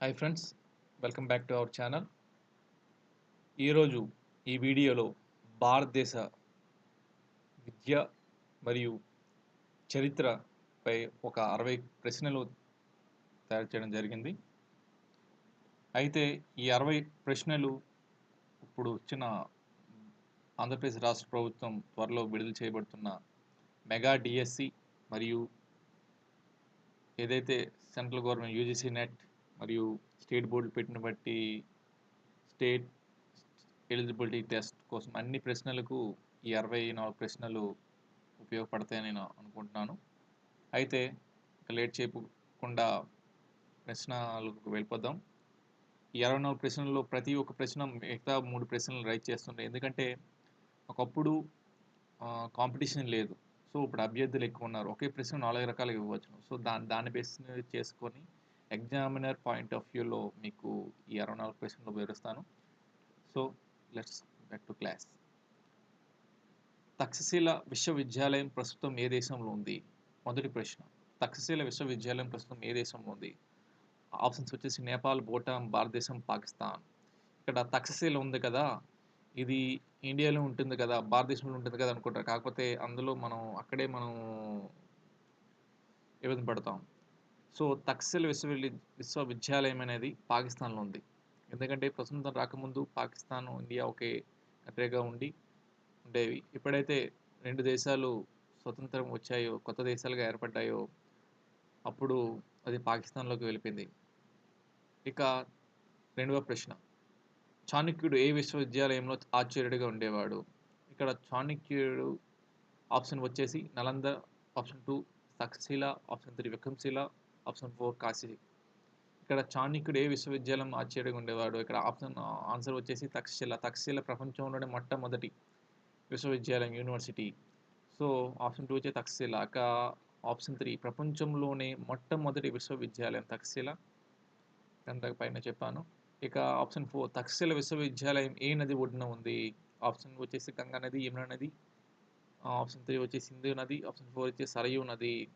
Hi friends welcome back to our channel ఈరోజు ఈ వీడియోలో భారతదేశ విద్య మరియు చరిత్రపై ఒక అరవై ప్రశ్నలు తయారు చేయడం జరిగింది. అయితే ఈ అరవై ప్రశ్నలు ఇప్పుడు వచ్చిన ఆంధ్రప్రదేశ్ రాష్ట్ర ప్రభుత్వం త్వరలో విడుదల చేయబడుతున్న మెగా డిఎస్సి మరియు ఏదైతే సెంట్రల్ గవర్నమెంట్ యూజీసీ నెట్ మరియు స్టేట్ బోర్డులు పెట్టిన బట్టి స్టేట్ ఎలిజిబిలిటీ టెస్ట్ కోసం అన్ని ప్రశ్నలకు ఈ అరవై నాలుగు ప్రశ్నలు ఉపయోగపడతాయని నేను అనుకుంటున్నాను. అయితే లేట్ చేయకుండా ప్రశ్నలకు వెళ్ళిపోదాం. ఈ అరవై నాలుగు ప్రశ్నల్లో ప్రతి ఒక్క ప్రశ్న మిగతా మూడు ప్రశ్నలు రైట్ చేస్తుండే ఎందుకంటే ఒకప్పుడు కాంపిటీషన్ లేదు. సో ఇప్పుడు అభ్యర్థులు ఎక్కువ ఉన్నారు. ఒకే ప్రశ్న నాలుగు రకాలుగా ఇవ్వచ్చు సో దాని దాన్ని బేస్ చేసుకొని ఎగ్జామినర్ పాయింట్ ఆఫ్ వ్యూలో మీకు ఈ అరవై నాలుగు ప్రశ్నలు వివరిస్తాను. So let's back to class Takshashila విశ్వవిద్యాలయం ప్రస్తుతం ఏ దేశంలో ఉంది? మొదటి ప్రశ్న. తక్షశీల విశ్వవిద్యాలయం ప్రస్తుతం ఏ దేశంలో ఉంది? ఆప్షన్స్ వచ్చేసి నేపాల్ భూటాన్ భారతదేశం పాకిస్తాన్. ఇక్కడ తక్షశీల ఉంది కదా? ఇది ఇండియాలో ఉంటుంది కదా? భారతదేశంలో ఉంటుంది కదా అనుకుంటారు కాకపోతే అందులో మనం అక్కడే మనం ఇబ్బంది పడతాం. సో తక్సిల్ విశ్వవిద్య విశ్వవిద్యాలయం అనేది పాకిస్తాన్లో ఉంది. ఎందుకంటే ప్రస్తుతం రాకముందు పాకిస్తాన్ ఇండియా ఒకే కంట్రీగా ఉండి ఉండేవి. ఎప్పుడైతే రెండు దేశాలు స్వతంత్రం వచ్చాయో కొత్త దేశాలుగా ఏర్పడ్డాయో అప్పుడు అది పాకిస్తాన్లోకి వెళ్ళిపోయింది. ఇక రెండవ ప్రశ్న. చాణక్యుడు ఏ విశ్వవిద్యాలయంలో ఆచార్యుడిగా ఉండేవాడు? ఇక్కడ చాణక్యుడు ఆప్షన్ వచ్చేసి Nalanda option two Takshashila option three Vikramashila option four Kashi. ఇక్కడ చాణిక్యుడు ఏ విశ్వవిద్యాలయం ఆచార్యుడిగా ఉండేవాడు? ఇక్కడ ఆప్షన్ ఆన్సర్ వచ్చేసి తక్షశిల. తక్షశిల ప్రపంచంలోనే మొట్టమొదటి విశ్వవిద్యాలయం యూనివర్సిటీ. సో ఆప్షన్ టూ వచ్చే తక్షశిల. ఇక ఆప్షన్ త్రీ ప్రపంచంలోనే మొట్టమొదటి విశ్వవిద్యాలయం తక్షశిల. గంటకు పైన చెప్పాను. ఇక ఆప్షన్ ఫోర్ తక్షశిల విశ్వవిద్యాలయం ఏ నది ఒడ్డున ఉంది? ఆప్షన్ వచ్చేసి గంగా నది యమున నది. ఆప్షన్ త్రీ వచ్చేసి సింధు నది. ఆప్షన్ ఫోర్ వచ్చేసి సరయూ నది.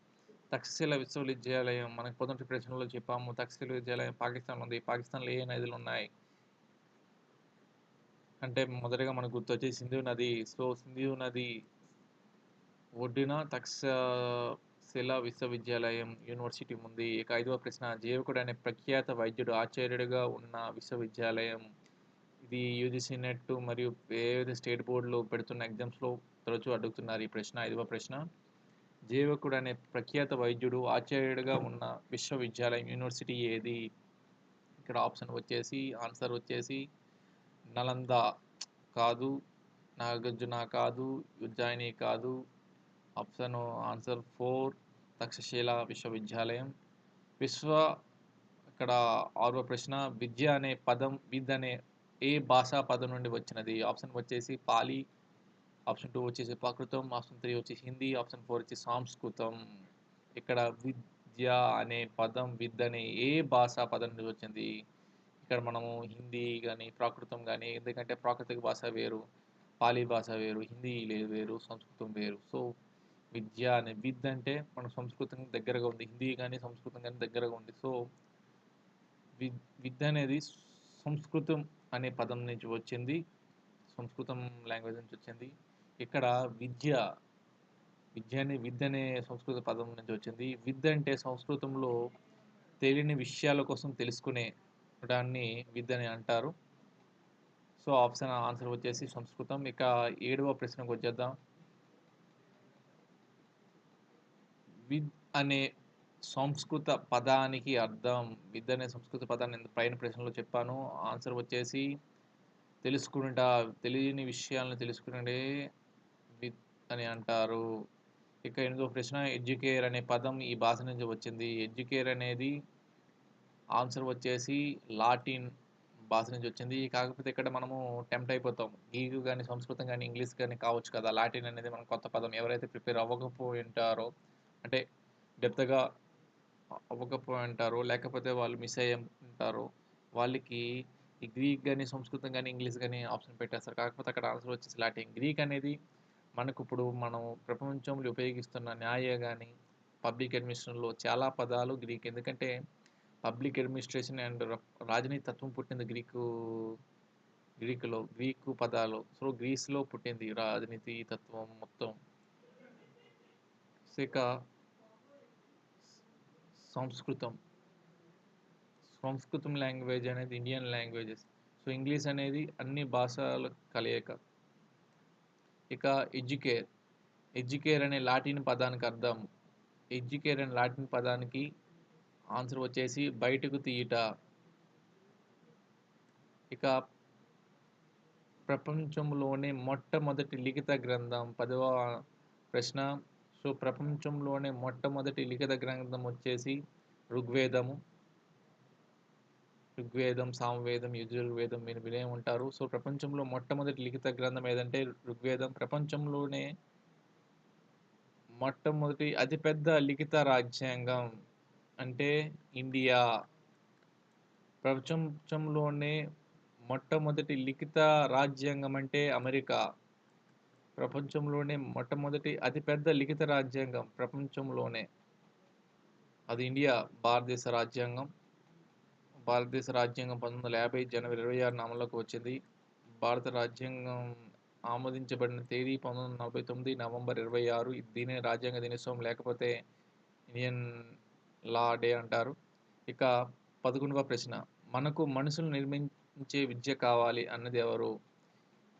తక్షశిల విశ్వవిద్యాలయం మనకు పొద్దుటి ప్రశ్నలో చెప్పాము. తక్షశిల విద్యాలయం పాకిస్తాన్లో ఉంది. పాకిస్తాన్లో ఏ నదులు ఉన్నాయి? అంటే మొదటగా మనకు గుర్తొచ్చే సింధు నది. సో సింధు నది ఒడ్డున తక్షశిల విశ్వవిద్యాలయం యూనివర్సిటీ ఉంది. ఇక ఐదవ ప్రశ్న జీవకుడు అనే ప్రఖ్యాత వైద్యుడు ఆచార్యుడిగా ఉన్న విశ్వవిద్యాలయం ఇది యూజీసీ నెట్ మరియు ఏదైతే స్టేట్ బోర్డులో పెడుతున్న ఎగ్జామ్స్లో తరచూ అడుగుతున్నారు ఈ ప్రశ్న. ఐదవ ప్రశ్న జీవకుడు అనే ప్రఖ్యాత వైద్యుడు ఆచార్యుడిగా ఉన్న విశ్వవిద్యాలయం యూనివర్సిటీ ఏది? ఇక్కడ ఆప్షన్ వచ్చేసి ఆన్సర్ వచ్చేసి నలంద కాదు నాగార్జున కాదు ఉజ్జాయిని కాదు. ఆప్షన్ ఆన్సర్ ఫోర్ తక్షశీల విశ్వవిద్యాలయం. విశ్వ ఇక్కడ ఆరవ ప్రశ్న విద్య అనే పదం విద్ అనే ఏ భాషా పదం నుండి వచ్చినది? ఆప్షన్ వచ్చేసి పాలి ఆప్షన్ టూ వచ్చేసి ప్రాకృతం ఆప్షన్ త్రీ వచ్చి హిందీ ఆప్షన్ ఫోర్ వచ్చి సంస్కృతం. ఇక్కడ విద్య అనే పదం విద్య అనే ఏ భాషా పదం నుంచి వచ్చింది? ఇక్కడ మనము హిందీ కానీ ప్రాకృతం కానీ ఎందుకంటే ప్రాకృతిక భాష వేరు పాలీ భాష వేరు హిందీ లేదు వేరు సంస్కృతం వేరు. సో విద్య అనే విద్య అంటే మన సంస్కృతం దగ్గరగా ఉంది హిందీ కానీ సంస్కృతం కానీ దగ్గరగా ఉంది. సో విద్ విద్య అనేది సంస్కృతం అనే పదం నుంచి వచ్చింది సంస్కృతం లాంగ్వేజ్ నుంచి వచ్చింది. ఇక్కడ విద్య విద్య అనే విద్య అనే సంస్కృత పదం నుంచి వచ్చింది. విద్య అంటే సంస్కృతంలో తెలియని విషయాల కోసం తెలుసుకునే దాన్ని విద్య అని అంటారు. సో ఆప్షన్ ఆన్సర్ వచ్చేసి సంస్కృతం. ఇక ఏడవ ప్రశ్నకు వచ్చేద్దాం. విద్ అనే సంస్కృత పదానికి అర్థం విద్య అనే సంస్కృత పదాన్ని పైన ప్రశ్నలో చెప్పాను. ఆన్సర్ వచ్చేసి తెలుసుకుంటా తెలియని విషయాలను తెలుసుకునే అని అంటారు. ఇక ఎనిమిదో ప్రశ్న ఎడ్యుకేర్ అనే పదం ఈ భాష నుంచి వచ్చింది. ఎడ్యుకేర్ అనేది ఆన్సర్ వచ్చేసి లాటిన్ భాష నుంచి వచ్చింది. కాకపోతే ఇక్కడ మనము టెంప్ట్ అయిపోతాం. గీగు కానీ సంస్కృతం కానీ ఇంగ్లీష్ కానీ కావచ్చు కదా. లాటిన్ అనేది మనం కొత్త పదం. ఎవరైతే ప్రిపేర్ అవ్వకపోయి ఉంటారో అంటే డెప్త్గా అవ్వకపోయి ఉంటారో లేకపోతే వాళ్ళు మిస్ అయ్యి ఉంటారో వాళ్ళకి ఈ గ్రీక్ కానీ సంస్కృతం కానీ ఇంగ్లీష్ కానీ ఆప్షన్ పెట్టేస్తారు. కాకపోతే అక్కడ ఆన్సర్ వచ్చేసి లాటిన్. గ్రీక్ అనేది మనకు ఇప్పుడు మనం ప్రపంచంలో ఉపయోగిస్తున్న న్యాయ కానీ పబ్లిక్ అడ్మినిస్ట్రేషన్లో చాలా పదాలు గ్రీక్. ఎందుకంటే పబ్లిక్ అడ్మినిస్ట్రేషన్ అండ్ రాజనీతి తత్వం పుట్టింది గ్రీకు గ్రీకులో గ్రీకు పదాలు. సో గ్రీస్లో పుట్టింది రాజనీతి తత్వం మొత్తం. ఇక సంస్కృతం. సంస్కృతం లాంగ్వేజ్ అనేది ఇండియన్ లాంగ్వేజెస్. సో ఇంగ్లీష్ అనేది అన్ని భాషల కలయిక. ఇక ఎడ్యుకేర్. ఎడ్యుకేర్ అనే లాటిన్ పదానికి అర్థం. ఎడ్యుకేర్ అనే లాటిన్ పదానికి ఆన్సర్ వచ్చేసి బయటకు తీయుట. ఇక ప్రపంచంలోనే మొట్టమొదటి లిఖిత గ్రంథం పదవ ప్రశ్న. సో ప్రపంచంలోనే మొట్టమొదటి లిఖిత గ్రంథం వచ్చేసి ఋగ్వేదము. ఋగ్వేదం సామవేదం యజుర్వేదం మీరు వినే ఉంటారు. సో ప్రపంచంలో మొట్టమొదటి లిఖిత గ్రంథం ఏదంటే ఋగ్వేదం. ప్రపంచంలోనే మొట్టమొదటి అతిపెద్ద లిఖిత రాజ్యాంగం అంటే ఇండియా. ప్రపంచంలోనే మొట్టమొదటి లిఖిత రాజ్యాంగం అంటే అమెరికా. ప్రపంచంలోనే మొట్టమొదటి అతిపెద్ద లిఖిత రాజ్యాంగం ప్రపంచంలోనే. అది ఇండియా భారతదేశ రాజ్యాంగం. భారతదేశ రాజ్యాంగం పంతొమ్మిది వందల యాభై జనవరి ఇరవై ఆరున అమలులోకి వచ్చింది. భారత రాజ్యాంగం ఆమోదించబడిన తేదీ పంతొమ్మిది వందల నలభై తొమ్మిది నవంబర్ ఇరవై ఆరు. దీనిని రాజ్యాంగ దినోత్సవం లేకపోతే ఇండియన్ లా డే అంటారు. ఇక పదకొండవ ప్రశ్న. మనకు మనుషులు నిర్మించే విద్య కావాలి అన్నది ఎవరు?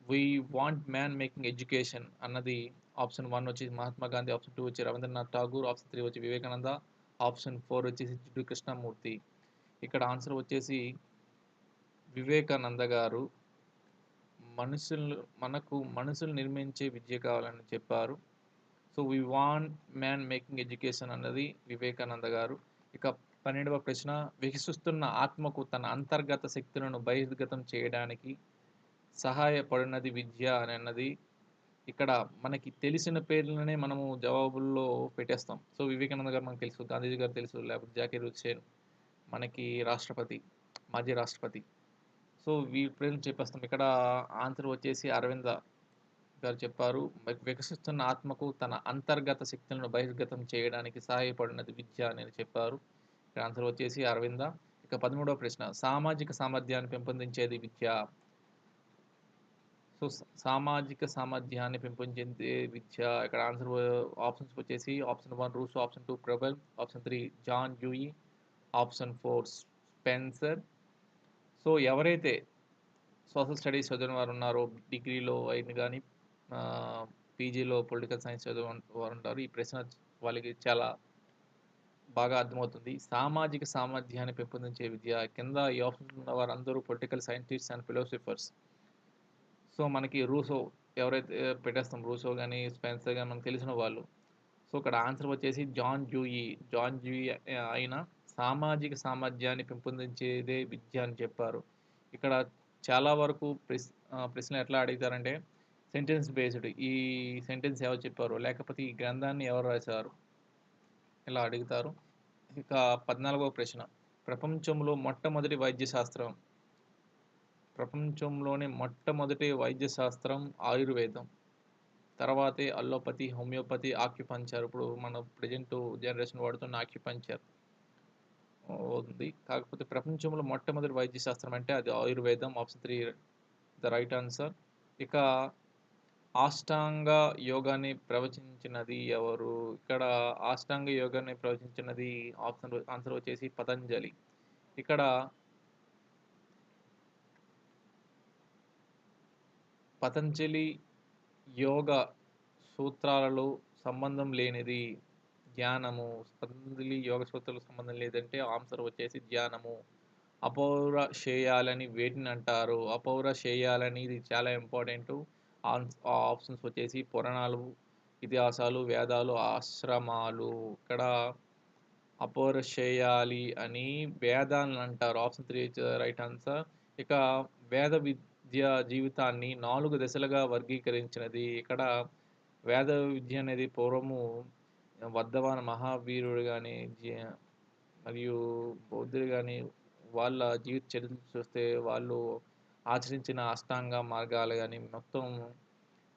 We want man making education అన్నది ఆప్షన్ వన్ వచ్చి మహాత్మా గాంధీ ఆప్షన్ టూ వచ్చి రవీంద్రనాథ్ ఠాగూర్ ఆప్షన్ త్రీ వచ్చి వివేకానంద ఆప్షన్ ఫోర్ వచ్చేసి జిడ్డు కృష్ణమూర్తి. ఇక్కడ ఆన్సర్ వచ్చేసి వివేకానంద గారు మనుషులు మనకు మనుషులు నిర్మించే విద్య కావాలని చెప్పారు. So we want man making education అన్నది వివేకానంద గారు. ఇక పన్నెండవ ప్రశ్న వికసిస్తున్న ఆత్మకు తన అంతర్గత శక్తులను బహిర్గతం చేయడానికి సహాయపడినది విద్య అని అన్నది ఇక్కడ మనకి తెలిసిన పేర్లనే మనము జవాబుల్లో పెట్టేస్తాం. సో వివేకానంద గారు మనకు తెలుసు గాంధీజీ గారు తెలుసు లేకపోతే జాకీర్ హుసేన్ మనకి రాష్ట్రపతి మాజీ రాష్ట్రపతి. సో వీరి పేర్లు చెప్పేస్తాం. ఇక్కడ ఆన్సర్ వచ్చేసి అరవింద గారు చెప్పారు. వికసిస్తున్న ఆత్మకు తన అంతర్గత శక్తులను బహిర్గతం చేయడానికి సహాయపడినది విద్య అని చెప్పారు. ఇక్కడ ఆన్సర్ వచ్చేసి అరవింద. ఇక పదమూడవ ప్రశ్న. సామాజిక సామర్థ్యాన్ని పెంపొందించేది విద్య. సో సామాజిక సామర్థ్యాన్ని పెంపొందించే విద్య. ఇక్కడ ఆన్సర్ ఆప్షన్స్ వచ్చేసి option one Rousseau option two Froebel option three John Dewey option four Spencer. So ఎవరైతే సోషల్ స్టడీస్ చదివిన వారు ఉన్నారో డిగ్రీలో అయిన కానీ పీజీలో పొలిటికల్ సైన్స్ చదివిన వారు ఉంటారు ఈ ప్రశ్న వాళ్ళకి చాలా బాగా అర్థమవుతుంది. సామాజిక సామర్థ్యాన్ని పెంపొందించే విద్య కింద ఈ ఆప్షన్ ఉన్న వారందరూ political scientists and philosophers. So మనకి రూసో ఎవరైతే పెట్టేస్తాం రూసో కానీ స్పెన్సర్ కానీ మనకు తెలిసిన వాళ్ళు. సో ఇక్కడ ఆన్సర్ వచ్చేసి జాన్ జూయి. జాన్ జూయి అయిన సామాజిక సామర్థ్యాన్ని పెంపొందించేదే విద్య అని చెప్పారు. ఇక్కడ చాలా వరకు ప్రశ్న ప్రశ్నలు ఎట్లా అడుగుతారంటే సెంటెన్స్ బేస్డ్ ఈ సెంటెన్స్ ఎవరు చెప్పారు? లేకపోతే ఈ గ్రంథాన్ని ఎవరు రాశారు? ఇలా అడుగుతారు? ఇక పద్నాలుగవ ప్రశ్న. ప్రపంచంలో మొట్టమొదటి వైద్య శాస్త్రం ప్రపంచంలోనే మొట్టమొదటి వైద్య శాస్త్రం ఆయుర్వేదం. తర్వాతే అల్లోపతి హోమియోపతి ఆక్యుపంచర్. ఇప్పుడు మన ప్రజెంట్ జనరేషన్ వాడుతున్న ఆక్యుపంచర్. ఉంది. కాకపోతే ప్రపంచంలో మొట్టమొదటి వైద్య శాస్త్రం అంటే అది ఆయుర్వేదం. Option three the right answer. ఇక ఆష్టాంగ యోగాని ప్రవచించినది ఎవరు? ఇక్కడ ఆష్టాంగ యోగాన్ని ప్రవచించినది ఆప్షన్ ఆన్సర్ వచ్చేసి పతంజలి. ఇక్కడ పతంజలి యోగ సూత్రాలలో సంబంధం లేనిది. ధ్యానము స్పందిలి యోగ సూత్రాలకు సంబంధం లేదంటే ఆన్సర్ వచ్చేసి ధ్యానము. అపౌర చేయాలని వేటిని అంటారు? అపౌర చేయాలని ఇది చాలా ఇంపార్టెంట్ ఆప్షన్స్ వచ్చేసి పురాణాలు ఇతిహాసాలు వేదాలు ఆశ్రమాలు. ఇక్కడ అపౌర చేయాలి అని వేదాలను అంటారు. Option three right answer. ఇక వేద విద్య జీవితాన్ని నాలుగు దశలుగా వర్గీకరించినది. ఇక్కడ వేద విద్య అనేది పూర్వము వర్ధమాన మహావీరుడు కానీ మరియు బౌద్ధుడు కానీ వాళ్ళ జీవిత చరిత్ర చూస్తే వాళ్ళు ఆచరించిన అష్టాంగ మార్గాలు కానీ మొత్తం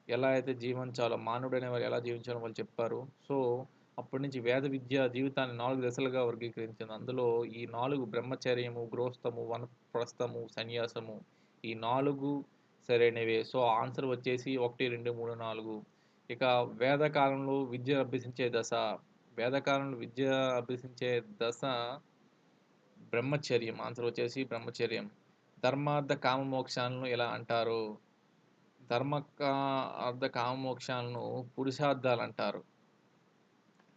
ఎలా అయితే జీవించాలో మానవుడు అనేవారు ఎలా జీవించాలో వాళ్ళు చెప్పారు సో అప్పటి నుంచి వేద విద్య జీవితాన్ని నాలుగు దశలుగా వర్గీకరించింది. అందులో ఈ నాలుగు బ్రహ్మచర్యము, గృహస్థము, వనప్రస్థము సన్యాసము ఈ నాలుగు సరైనవే. సో, ఆన్సర్ వచ్చేసి 1, 2, 3, 4 ఇక వేదకాలంలో విద్య అభ్యసించే దశ. వేదకాలంలో విద్య అభ్యసించే దశ బ్రహ్మచర్యం. ఆన్సర్ వచ్చేసి బ్రహ్మచర్యం. ధర్మార్థ కామమోక్షాలను ఎలా అంటారు? ధర్మ అర్ధ కామమోక్షాలను పురుషార్థాలు అంటారు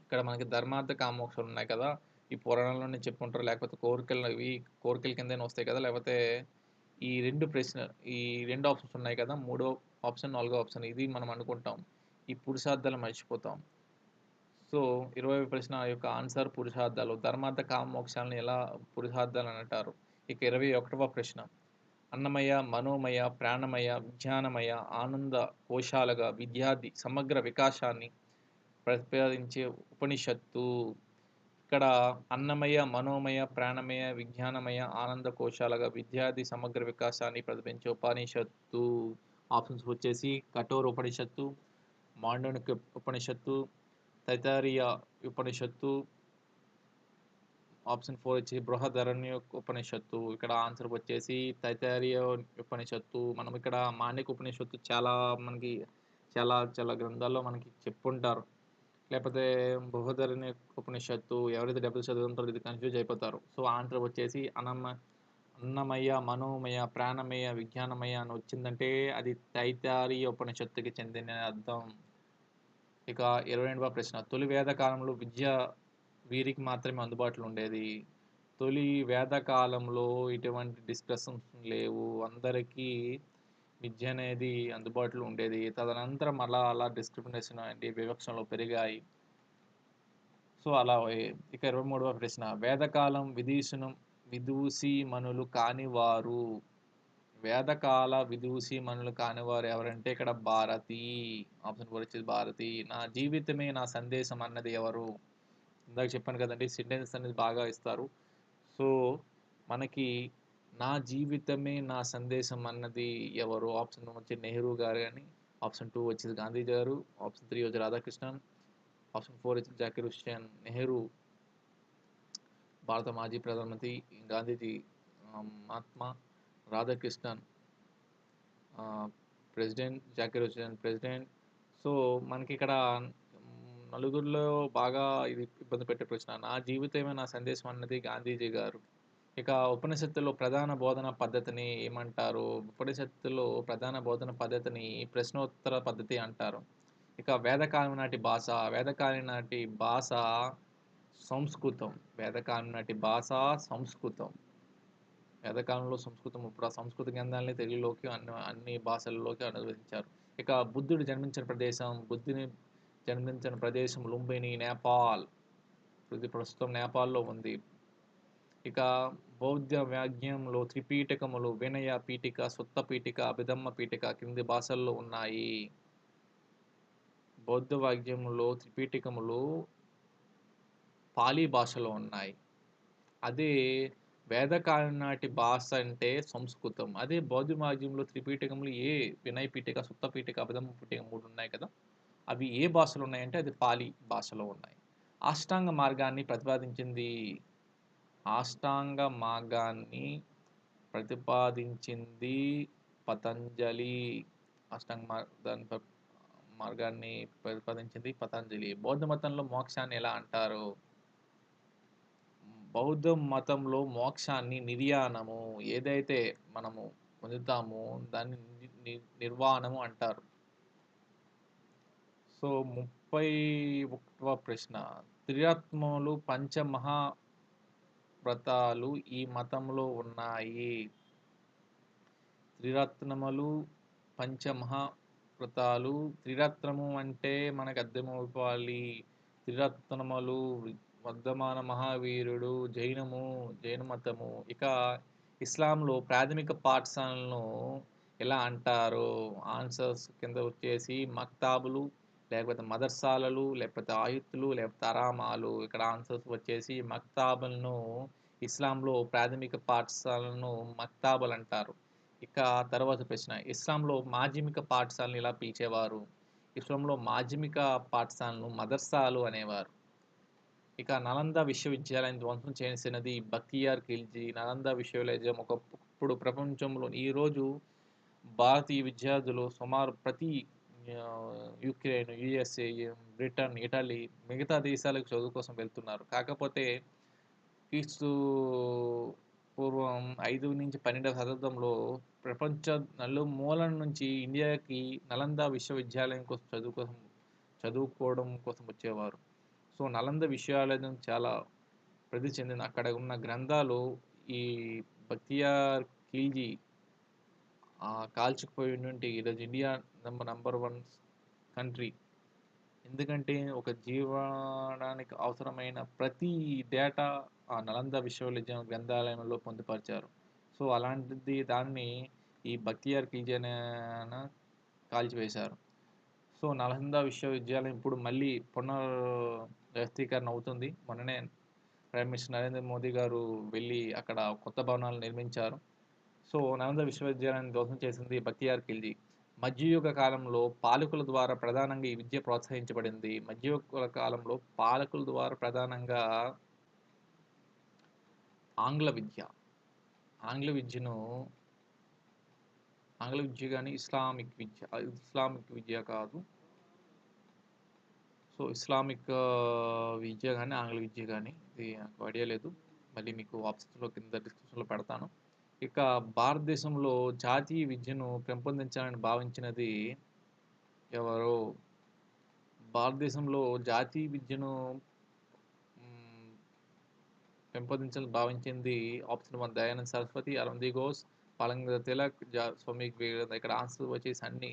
ఇక్కడ మనకి ధర్మార్థ కామోక్షాలు ఉన్నాయి కదా! ఈ పురాణంలోనే చెప్పుకుంటారు లేకపోతే కోరికలు ఇవి కోరికల కిందనే వస్తాయి కదా! లేకపోతే ఈ రెండు ప్రశ్న ఈ రెండు ఆప్షన్స్ ఉన్నాయి కదా! మూడో ఆప్షన్, నాలుగో ఆప్షన్ ఇది మనం అనుకుంటాం. ఈ పురుషార్థాలు మర్చిపోతాం. సో, 20వ ప్రశ్న యొక్క ఆన్సర్ పురుషార్థాలు. ధర్మార్థ కామ మోక్షాలను ఎలా పురుషార్థాలని అంటారు? ఇక 21వ ప్రశ్న అన్నమయ, మనోమయ, ప్రాణమయ, విజ్ఞానమయ, ఆనంద కోశాలుగా విద్యార్థి సమగ్ర వికాసాన్ని ప్రతిపాదించే ఉపనిషత్తు. ఇక్కడ అన్నమయ, మనోమయ, ప్రాణమయ, విజ్ఞానమయ, ఆనంద కోశాలుగా విద్యార్థి సమగ్ర వికాసాన్ని ప్రతిపించే ఉపనిషత్తు. ఆప్షన్స్ వచ్చేసి కఠోర ఉపనిషత్తు, మాండనిక ఉపనిషత్తు, తైతారీయ ఉపనిషత్తు. ఆప్షన్ ఫోర్ వచ్చి బృహధరణ్య ఉపనిషత్తు. ఇక్కడ ఆన్సర్ వచ్చేసి తైతారీయ ఉపనిషత్తు. మనం ఇక్కడ మాండూక్య ఉపనిషత్తు చాలా మనకి చాలా చాలా గ్రంథాల్లో మనకి చెప్పుంటారు. లేకపోతే బృహదరణ్య ఉపనిషత్తు ఎవరైతే డబ్బులు చదువుతుంటారో ఇది కన్‌ఫ్యూజ్ అయిపోతారు. సో, ఆన్సర్ వచ్చేసి అనమ్మ అన్నమయ, మనోమయ, ప్రాణమయ, విజ్ఞానమయ అని వచ్చిందంటే అది తైతారీయ ఉపనిషత్తుకి చెందిన అర్థం. ఇక 22వ ప్రశ్న తొలి వేద కాలంలో విద్య వీరికి మాత్రమే అందుబాటులో ఉండేది. తొలి వేద కాలంలో ఇటువంటి డిస్కషన్స్ లేవు. అందరికీ విద్య అనేది అందుబాటులో ఉండేది. తదనంతరం అలా అలా డిస్క్రిమినేషన్ అండి వివక్షలో పెరిగాయి. సో, అలా ఇక 23వ ప్రశ్న వేదకాలం విదూషణం విదూషీమణులు కానివారు. వేదకాల విదూషీమణులు కానివారు ఎవరంటే ఇక్కడ భారతి. ఆప్షన్ 4 వచ్చేసి భారతి. నా జీవితమే నా సందేశం అన్నది ఎవరు? ఇందాక చెప్పాను కదండి సెంటెన్స్ అనేది బాగా ఇస్తారు. సో, మనకి నా జీవితమే నా సందేశం అన్నది ఎవరు? ఆప్షన్ వచ్చి నెహ్రూ గారు అని, ఆప్షన్ టూ వచ్చేది గాంధీ గారు, ఆప్షన్ త్రీ వచ్చి రాధాకృష్ణన్, ఆప్షన్ ఫోర్ వచ్చి జాకీర్ హుస్సేన్ నెహ్రూ భారత మాజీ ప్రధానమంత్రి, Gandhiji Mahatma, Radhakrishnan president, Zakir Hussain president. So, మనకి ఇక్కడ నలుగురిలో బాగా ఇది ఇబ్బంది పెట్టే ప్రశ్న. నా జీవితమే నా సందేశం అన్నది గాంధీజీ గారు. ఇక ఉపనిషత్తులో ప్రధాన బోధన పద్ధతిని ఏమంటారు? ఉపనిషత్తులో ప్రధాన బోధన పద్ధతిని ప్రశ్నోత్తర పద్ధతి అంటారు. ఇక వేదకాలం నాటి భాష, వేదకాలం నాటి భాష సంస్కృతం. వేదకాలం నాటి భాష సంస్కృతం. వేదకాలంలో సంస్కృతం ఇప్పుడు ఆ సంస్కృత గ్రంథాలని తెలుగులోకి అన్ని అన్ని భాషల్లోకి అనువదించారు. ఇక బుద్ధుడు జన్మించిన ప్రదేశం, బుద్ధుని జన్మించిన ప్రదేశం లుంబిని, నేపాల్. ఇది ప్రస్తుతం నేపాల్‌లో ఉంది. ఇక బౌద్ధ వ్యాగ్యంలో త్రిపీఠకములు వినయ పీఠిక, సుత్త పీఠిక, అభిధమ్మ పీఠిక కింది భాషల్లో ఉన్నాయి. బౌద్ధ వాగ్మయంలో త్రిపీఠికములు పాలీ భాషలో ఉన్నాయి. అదే వేదకాలం నాటి భాష అంటే సంస్కృతం. అదే బౌద్ధ వాగ్మయంలో త్రిపీఠకంలో ఏ వినయ పీఠిక, సుత్త పీఠిక, అభిధమ్మ పీఠిక మూడు ఉన్నాయి కదా! అవి ఏ భాషలో ఉన్నాయంటే అది పాలి భాషలో ఉన్నాయి. అష్టాంగ మార్గాన్ని ప్రతిపాదించింది అష్టాంగ మార్గాన్ని ప్రతిపాదించింది పతంజలి. అష్టాంగ మార్గాన్ని మార్గాన్ని ప్రతిపాదించింది పతంజలి. బౌద్ధ మతంలో మోక్షాన్ని ఎలా అంటారు? బౌద్ధ మతంలో మోక్షాన్ని నిర్యాణము ఏదైతే మనము పొందుతామో దాన్ని ని నిర్వాణము అంటారు. సో, 31వ ప్రశ్న త్రిరత్నములు పంచమహా వ్రతాలు ఈ మతంలో ఉన్నాయి. త్రిరత్నములు పంచమహా వ్రతాలు త్రిరత్నము అంటే మనకు అర్థమైపోవాలి. త్రిరత్నములు వర్ధమాన మహావీరుడు, జైనము, జైన మతము. ఇక ఇస్లాంలో ప్రాథమిక పాఠశాలను ఎలా అంటారు? ఆన్సర్స్ కింద వచ్చేసి మక్తాబులు, లేకపోతే మదర్సాలలు, లేకపోతే ఆయుత్తులు లేకపోతే అరామాలు. ఇక్కడ ఆన్సర్స్ వచ్చేసి మక్తాబులను ఇస్లాంలో ప్రాథమిక పాఠశాలను మక్తాబులంటారు. ఇక తర్వాత ప్రశ్న ఇస్లాంలో మాధ్యమిక పాఠశాలను ఇలా పిలిచేవారు? ఇస్లాంలో మాధ్యమిక పాఠశాలను మదర్సాలు అనేవారు. ఇక నలంద విశ్వవిద్యాలయం ధ్వంసం చేసినది బక్తియార్ ఖిల్జీ. నలంద విశ్వవిద్యాలయం ఒకప్పుడు ప్రపంచంలో ఈరోజు భారతీయ విద్యార్థులు సుమారు ప్రతి యుక్రెయిన్ యుఎస్ఏ బ్రిటన్ ఇటలీ మిగతా దేశాలకు చదువు కోసం వెళ్తున్నారు. కాకపోతే క్రీస్తు పూర్వం ఐదు నుంచి పన్నెండవ శతాబ్దంలో ప్రపంచ నలుమూలల నుంచి ఇండియాకి నలంద విశ్వవిద్యాలయం కోసం చదువు కోసం చదువుకోవడం కోసం వచ్చేవారు. సో నలంద విశ్వవిద్యాలయం చాలా ప్రసిద్ధి చెందింది. అక్కడ ఉన్న గ్రంథాలు ఈ బక్తియార్ ఖిల్జీ ఆ, ఈరోజు India number number one country. ఎందుకంటే ఒక జీవనానికి అవసరమైన ప్రతి డేటా ఆ నలంద విశ్వవిద్యాలయం గ్రంథాలయంలో పొందుపరిచారు. సో అలాంటిది దాన్ని ఈ బక్తియార్ ఖిల్జీ అనే కాల్చివేశారు. సో నలంద విశ్వవిద్యాలయం ఇప్పుడు మళ్ళీ పునర్ వ్యవస్థీకరణ అవుతుంది మొన్ననే ప్రైమ్ మినిస్టర్ నరేంద్ర మోదీ గారు వెళ్ళి అక్కడ కొత్త భవనాలు నిర్మించారు. సో నలంద విశ్వవిద్యాలయాన్ని ధ్వంసం చేసింది బక్తియార్ ఖిల్జీ. మధ్యయుగ కాలంలో పాలకుల ద్వారా ప్రధానంగా ఈ విద్య ప్రోత్సహించబడింది. మధ్యయుగ కాలంలో పాలకుల ద్వారా ప్రధానంగా ఆంగ్ల విద్య. ఆంగ్ల విద్యను ఆంగ్ల విద్య కానీ ఇస్లామిక్ విద్య ఇస్లామిక్ విద్య కాదు. సో ఇస్లామిక్ విద్య కానీ ఆంగ్ల విద్య కానీ ఇది నాకు ఐడియా లేదు. మళ్ళీ మీకు ఆప్షన్స్లో కింద డిస్క్రిప్షన్లో పెడతాను. ఇక భారతదేశంలో జాతీయ విద్యను పెంపొందించాలని భావించినది ఎవరు? భారతదేశంలో జాతీయ విద్యను పెంపొందించాలని భావించింది ఆప్షన్ వన్ దయానంద్ సరస్వతి అరుంధి ఘోష్ పాలంగ తిలక్ స్వామి వివేకానంద ఇక్కడ ఆన్సర్ వచ్చేసి అన్ని.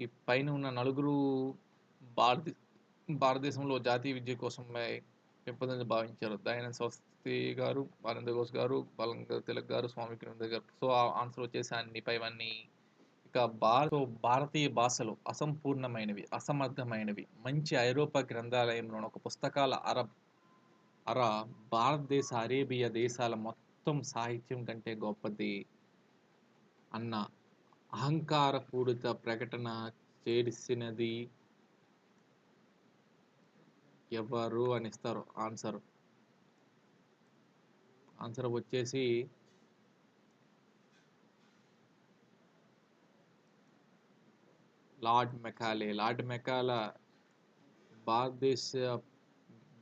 ఈ పైన ఉన్న నలుగురు భారత భారతదేశంలో జాతీయ విద్య కోసం పెంపొందని భావించారు. దయానంద్ సరస్వతి గారు ఆనంద ఘోష్ గారు బాలంగ తిలక్ గారు స్వామి వివేకానంద గారు. సో ఆ ఆన్సర్ వచ్చేసి అన్ని పైవన్నీ ఇక భారత భారతీయ భాషలు అసంపూర్ణమైనవి అసమర్థమైనవి. మంచి ఐరోపా గ్రంథాలయంలో ఒక పుస్తకాల అరబ్ అర భారతదేశ అరేబియా దేశాల మొత్తం సాహిత్యం కంటే గొప్పది అన్న అహంకారపూరిత ప్రకటన చేసినది ఎవరు అని ఇస్తారు ఆన్సర్. ఆన్సర్ వచ్చేసి లార్డ్ మెకాలే. లార్డ్ మెకాల భారతదేశ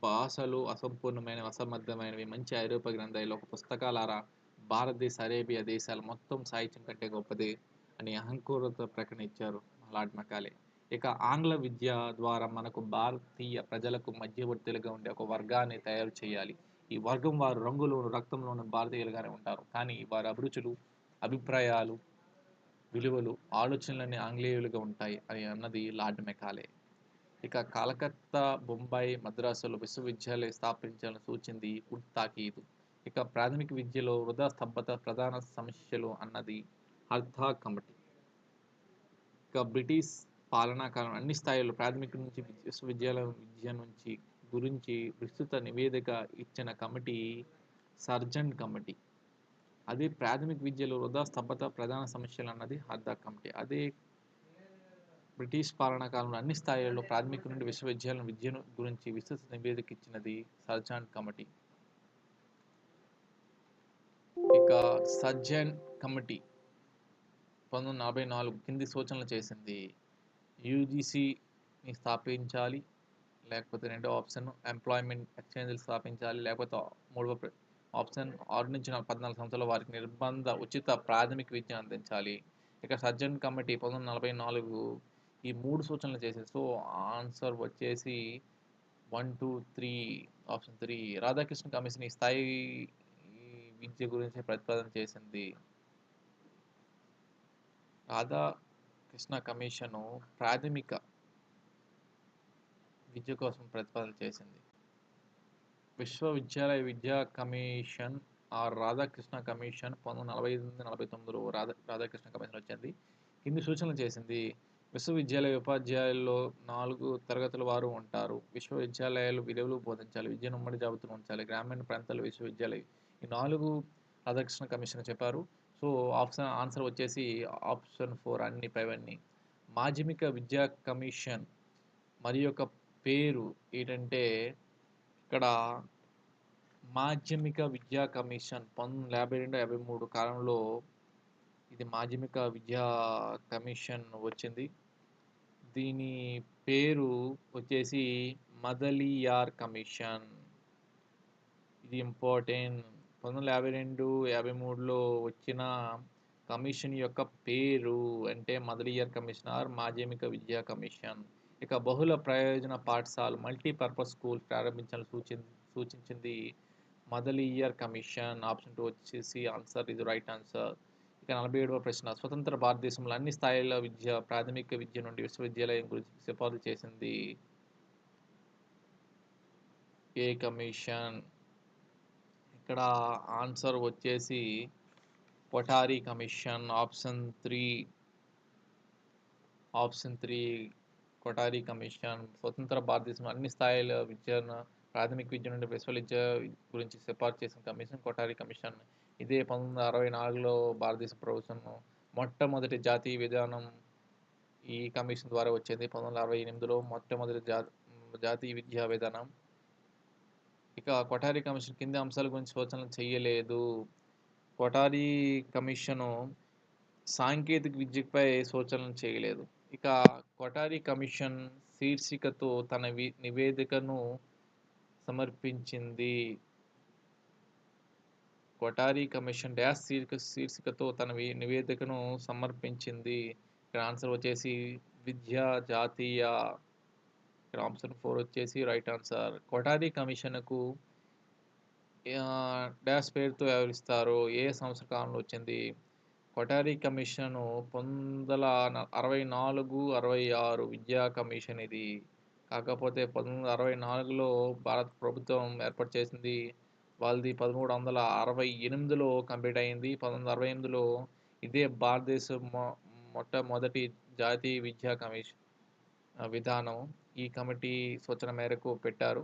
భాషలు అసంపూర్ణమైనవి అసమర్థమైనవి. మంచి ఐరోపా గ్రంథాలు ఒక పుస్తకాలారా భారతదేశ అరేబియా దేశాలు మొత్తం సాహిత్యం కంటే గొప్పది అని అహంకూరత ప్రకటన ఇచ్చారు లార్డ్ మెకాలే. ఇక ఆంగ్ల విద్య ద్వారా మనకు భారతీయ ప్రజలకు మధ్యవర్తులుగా ఉండే ఒక వర్గాన్ని తయారు చేయాలి. ఈ వర్గం వారు రంగులోను రక్తంలోను భారతీయులుగానే ఉంటారు. కానీ వారి అభిరుచులు అభిప్రాయాలు విలువలు ఆలోచనలన్నీ ఆంగ్లేయులుగా ఉంటాయి అని అన్నది లార్డ్ మెకాలే. ఇక కలకత్తా బొంబాయి మద్రాసులో విశ్వవిద్యాలయం స్థాపించాలని సూచింది ఉడ్ తాకీదు. ఇక ప్రాథమిక విద్యలో వృధా స్తబ్దత ప్రధాన సమస్యలు అన్నది హర్థా కమిటీ. ఇక బ్రిటిష్ పాలనాకాలం అన్ని స్థాయిల్లో ప్రాథమిక నుంచి విశ్వవిద్యాలయం విద్య నుంచి గురించి విస్తృత నివేదిక ఇచ్చిన కమిటీ సర్జన్ కమిటీ. అదే ప్రాథమిక విద్యలో వృధా స్తబ్దత ప్రధాన సమస్యలు అన్నది హర్దా కమిటీ. అదే బ్రిటిష్ పాలనా కాలంలో అన్ని స్థాయిలలో ప్రాథమిక నుండి విశ్వవిద్యాలయం విద్యను గురించి విస్తృత నివేదిక ఇచ్చినది సర్జన్ కమిటీ. ఇక సర్జన్ కమిటీ. పంతొమ్మిది నలభై నాలుగు కింది సూచనలు చేసింది యూజీసీని స్థాపించాలి లేకపోతే రెండో ఆప్షన్ ఎంప్లాయ్మెంట్ ఎక్స్చేంజ్లు స్థాపించాలి లేకపోతే మూడవ ఆప్షన్ ఆరు నుంచి పద్నాలుగు సంవత్సరాల వారికి నిర్బంధ ఉచిత ప్రాథమిక విద్య అందించాలి. ఇక సర్జన్ కమిటీ పంతొమ్మిది నలభై నాలుగు ఈ మూడు సూచనలు చేసింది. సో ఆన్సర్ వచ్చేసి one two three option three. Radhakrishna commission ఈ స్థాయి విద్య గురించి ప్రతిపాదన చేసింది. రాధాకృష్ణ కమిషను ప్రాథమిక విద్య కోసం ప్రతిపాదన చేసింది. విశ్వవిద్యాలయ విద్యా కమిషన్ ఆర్ రాధాకృష్ణ కమిషన్ పంతొమ్మిది వందల నలభై ఐదు నలభై తొమ్మిదిలో రాధా రాధాకృష్ణ కమిషన్ వచ్చింది కింది సూచనలు చేసింది. విశ్వవిద్యాలయ ఉపాధ్యాయుల్లో నాలుగు తరగతుల వారు ఉంటారు. విశ్వవిద్యాలయాలు విలువలు బోధించాలి విద్యను ఉమ్మడి జాబితాను ఉంచాలి. గ్రామీణ ప్రాంతాల విశ్వవిద్యాలయం ఈ నాలుగు రాధాకృష్ణ కమిషన్ చెప్పారు. సో ఆప్షన్ ఆన్సర్ వచ్చేసి ఆప్షన్ ఫోర్ అన్ని పైవన్నీ మాధ్యమిక విద్యా కమిషన్ మరి యొక్క పేరు ఏంటంటే ఇక్కడ మాధ్యమిక విద్యా కమిషన్ పంతొమ్మిది యాభై రెండు యాభై మూడు కాలంలో ఇది మాధ్యమిక విద్యా కమిషన్ వచ్చింది. దీని పేరు వచ్చేసి మదలియార్ కమిషన్. ఇది ఇంపార్టెంట్. పంతొమ్మిది వందల యాభై రెండు యాభై మూడులో వచ్చిన కమిషన్ యొక్క పేరు అంటే మదలియర్ కమిషన్ ఆర్ మాధ్యమిక విద్యా కమిషన్. ఇక బహుళ ప్రయోజన పాఠశాల మల్టీపర్పస్ స్కూల్ ప్రారంభించాలని సూచి సూచించింది మదలియర్ కమిషన్. ఆప్షన్ టూ వచ్చేసి ఆన్సర్ ఇది రైట్ ఆన్సర్. ఇక నలభై ఏడవ ప్రశ్న స్వతంత్ర భారతదేశంలో అన్ని స్థాయిల విద్య ప్రాథమిక విద్య నుండి విశ్వవిద్యాలయం గురించి సిఫార్సు చేసింది ఏ కమిషన్? ఇక్కడ ఆన్సర్ వచ్చేసి Kothari commission option three option three Kothari commission స్వతంత్ర భారతదేశంలో అన్ని స్థాయిల విద్యను ప్రాథమిక విద్య నుండి విశ్వవిద్య గురించి సిఫార్సు చేసిన కమిషన్ కొఠారి కమిషన్. ఇదే పంతొమ్మిది వందల అరవై నాలుగులో భారతదేశ ప్రభుత్వం మొట్టమొదటి జాతీయ విధానం ఈ కమిషన్ ద్వారా వచ్చింది. పంతొమ్మిది వందల అరవై ఎనిమిదిలో మొట్టమొదటి జా జాతీయ విద్యా విధానం. ఇక కొఠారి కమిషన్ కింది అంశాల గురించి సూచనలు చేయలేదు కొఠారి కమిషను సాంకేతిక విద్యపై సూచనలు చేయలేదు. ఇక కొఠారి కమిషన్ శీర్షికతో తన వి నివేదికను సమర్పించింది. కొఠారి కమిషన్ డ్యాష్ శీర్షిక శీర్షికతో తన వి- నివేదికను సమర్పించింది. ఇక్కడ ఆన్సర్ వచ్చేసి విద్యా జాతీయ ఇక్కడ ఆప్షన్ ఫోర్ వచ్చేసి రైట్ ఆన్సర్. కొఠారి కమిషన్కు డాష్ పేరుతో వ్యవహరిస్తారు ఏ సంవత్సర కాలంలో వచ్చింది? కొఠారి కమిషన్ పంతొమ్మిది వందల అరవై నాలుగు అరవై ఆరు విద్యా కమిషన్ ఇది. కాకపోతే పంతొమ్మిది అరవై నాలుగులో భారత ప్రభుత్వం ఏర్పాటు చేసింది. వాళ్ళది పదమూడు వందల అరవై ఎనిమిదిలో కంప్లీట్ అయింది. పంతొమ్మిది అరవై ఎనిమిదిలో ఇదే భారతదేశ మొ మొట్టమొదటి జాతీయ విద్యా కమిషన్ విధానం. ఈ కమిటీ సూచన మేరకు పెట్టారు.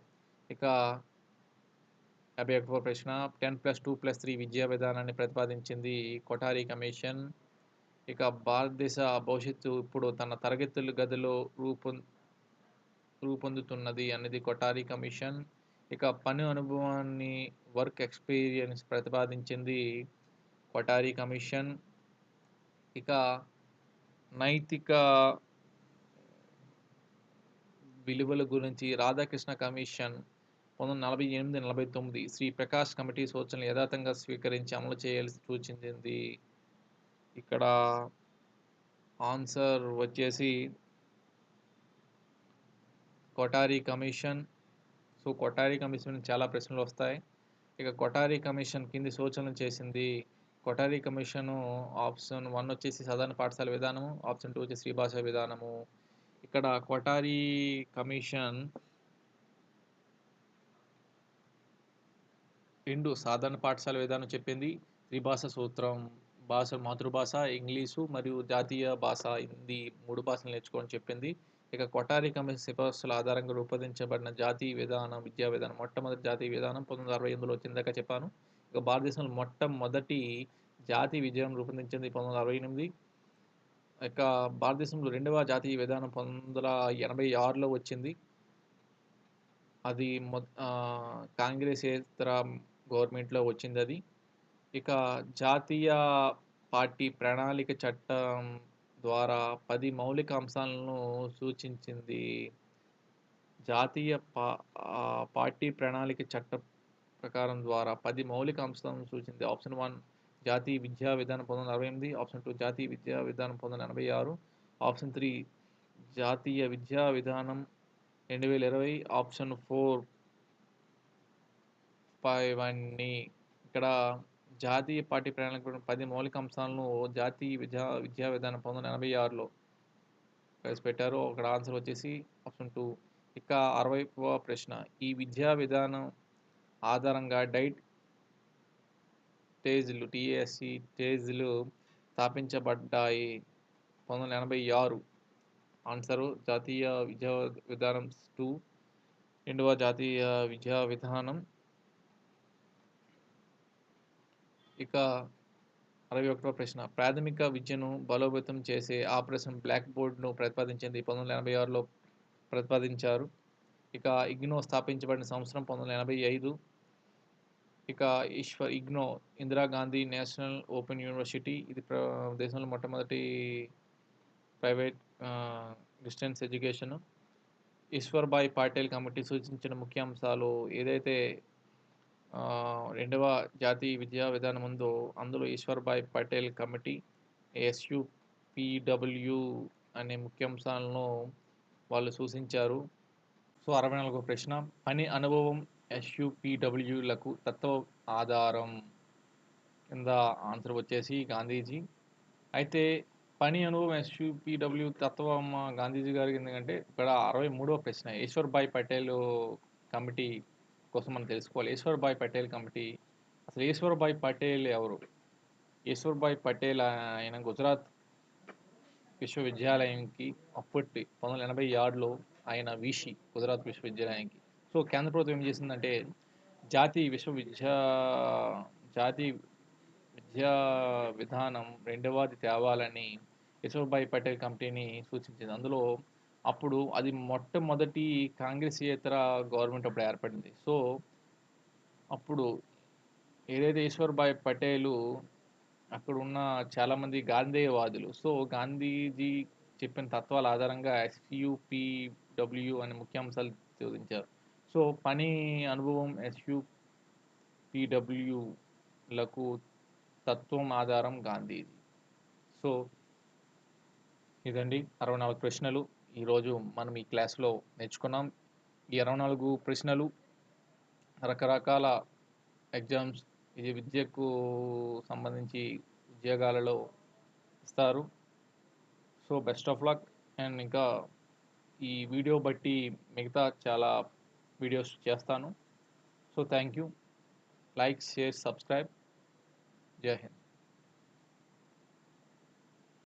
ఇక యాభై ఒకటో ప్రశ్న ten plus two plus three విద్యా విధానాన్ని ప్రతిపాదించింది కొఠారి కమిషన్. ఇక భారతదేశ భవిష్యత్తు ఇప్పుడు తన తరగతుల గదిలో రూపొం రూపొందుతున్నది అనేది కొఠారి కమిషన్. ఇక పని అనుభవాన్ని వర్క్ ఎక్స్పీరియన్స్ ప్రతిపాదించింది కొఠారి కమిషన్. ఇక నైతిక విలువల గురించి రాధాకృష్ణ కమిషన్ పంతొమ్మిది నలభై ఎనిమిది నలభై తొమ్మిది శ్రీ ప్రకాష్ కమిటీ సూచనలు యథాతంగా స్వీకరించి అమలు చేయాల్సి సూచించింది. ఇక్కడ ఆన్సర్ వచ్చేసి Kothari commission. So Kothari commission చాలా ప్రశ్నలు వస్తాయి. ఇక కొటారి కమిషన్ కింది సూచనలు చేసింది. కొటారి కమిషన్ ఆప్షన్ వన్ వచ్చేసి సాధారణ పాఠశాల విధానము ఆప్షన్ టూ వచ్చేసి శ్రీభాష విధానము. ఇక్కడ కొఠారి కమిషన్ రెండు సాధారణ పాఠశాల విధానం చెప్పింది. త్రిభాష సూత్రం భాష మాతృభాష ఇంగ్లీషు మరియు జాతీయ భాష హిందీ మూడు భాషలు నేర్చుకోవడం చెప్పింది. ఇక కొఠారి కమిషన్ సిఫార్సుల ఆధారంగా రూపొందించబడిన జాతీయ విధానం విద్యా విధానం మొట్టమొదటి జాతీయ విధానం పంతొమ్మిది వందల అరవై ఎనిమిదిలో వచ్చిందాక చెప్పాను. ఇక భారతదేశంలో మొట్టమొదటి జాతీయ విజయం రూపొందించింది పంతొమ్మిది వందల అరవై ఎనిమిది. ఇక భారతదేశంలో రెండవ జాతీయ విధానం పంతొమ్మిది వందల ఎనభై ఆరులో వచ్చింది. అది మొ కాంగ్రెసేతర గవర్నమెంట్లో వచ్చింది అది. ఇక జాతీయ పార్టీ ప్రణాళిక చట్టం ద్వారా పది మౌలిక అంశాలను సూచించింది. జాతీయ పా పార్టీ ప్రణాళిక చట్టం ప్రకారం ద్వారా పది మౌలిక అంశాలను సూచించింది ఆప్షన్ వన్ జాతీయ విద్యా విధానం పంతొమ్మిది వందల అరవై ఎనిమిది ఆప్షన్ టూ జాతీయ విద్యా విధానం పంతొమ్మిది వందల ఎనభై ఆరు ఆప్షన్ త్రీ జాతీయ విద్యా విధానం రెండు వేల ఇరవై ఆప్షన్ ఫోర్ ఫైవ్ అన్ని ఇక్కడ జాతీయ పార్టీ ప్రణాళిక పది మౌలిక అంశాలను జాతీయ విద్యా విద్యా విధానం పంతొమ్మిది వందల ఎనభై ఆరులో ప్రవేశపెట్టారు. అక్కడ ఆన్సర్ వచ్చేసి ఆప్షన్ టూ. ఇక అరవైవ ప్రశ్న. ఈ విద్యా విధానం ఆధారంగా డైట్ టేజ్లు టిఎస్సి టేజ్లు స్థాపించబడ్డాయి. పంతొమ్మిది వందల ఎనభై ఆరు ఆన్సరు జాతీయ విద్యా విధానం టూ రెండవ జాతీయ విద్యా విధానం. ఇక అరవై ఒకటో ప్రశ్న. ప్రాథమిక విద్యను బలోపేతం చేసే ఆపరేషన్ బ్లాక్ బోర్డ్ను ప్రతిపాదించింది పంతొమ్మిది వందల ఎనభై ఆరులో ప్రతిపాదించారు. ఇక ఇగ్నో స్థాపించబడిన సంవత్సరం పంతొమ్మిది వందల ఎనభై ఐదు ఇక Ishwar IGNOU Indira Gandhi national open university ఇది ప్ర దేశంలో మొట్టమొదటి private distance education. Ishwarbhai Patel committee సూచించిన ముఖ్యాంశాలు ఏదైతే రెండవ జాతీయ విద్యా విధానం ఉందో అందులో ఈశ్వర్భాయ్ పటేల్ కమిటీ ఎస్యుపిడబ్ల్యూ అనే ముఖ్యాంశాలను వాళ్ళు సూచించారు. సో అరవై నాలుగో ప్రశ్న పని అనుభవం ఎస్యుపిడబ్ల్యూలకు తత్వ ఆధారం కింద ఆన్సర్ వచ్చేసి గాంధీజీ. అయితే పని అనుభవం ఎస్యుపిడబ్ల్యూ తత్వం గాంధీజీ గారికి ఎందుకంటే ఇక్కడ అరవై మూడవ ప్రశ్న ఈశ్వర్భాయ్ పటేల్ కమిటీ కోసం మనం తెలుసుకోవాలి. ఈశ్వర్భాయ్ పటేల్ కమిటీ అసలు ఈశ్వర్భాయ్ పటేల్ ఎవరు? ఈశ్వర్భాయ్ పటేల్ ఆయన గుజరాత్ విశ్వవిద్యాలయంకి అప్పటి పంతొమ్మిది వందల ఎనభై ఆరులో ఆయన వీషి గుజరాత్ విశ్వవిద్యాలయానికి. సో కేంద్ర ప్రభుత్వం ఏం చేసిందంటే జాతీయ విశ్వవిద్యా జాతీయ విద్యా విధానం రెండవది తేవాలని యశోభాయ్ పటేల్ కమిటీని సూచించింది. అందులో అప్పుడు అది మొట్టమొదటి కాంగ్రెసేతర గవర్నమెంట్ అప్పుడు ఏర్పడింది. సో అప్పుడు ఏదైతే ఈశ్వర్భాయ్ పటేలు అక్కడ ఉన్న చాలామంది గాంధేయవాదులు సో గాంధీజీ చెప్పిన తత్వాల ఆధారంగా ఎస్పియుపిడబ్ల్యూ అనే ముఖ్యాంశాలు చోదించారు. సో పని అనుభవం ఎస్యుపిడబ్ల్యూలకు తత్వం ఆధారం గాంధీజీ. సో ఇదండి అరవై నాలుగు ప్రశ్నలు. ఈరోజు మనం ఈ క్లాస్లో నేర్చుకున్నాం. ఈ అరవై నాలుగు ప్రశ్నలు రకరకాల ఎగ్జామ్స్ ఇది విద్యకు సంబంధించి ఉద్యోగాలలో ఇస్తారు. So best of luck. And ఇంకా ఈ వీడియో బట్టి మిగతా చాలా వీడియోస్ చేస్తాను. So thank you like share subscribe జై హింద్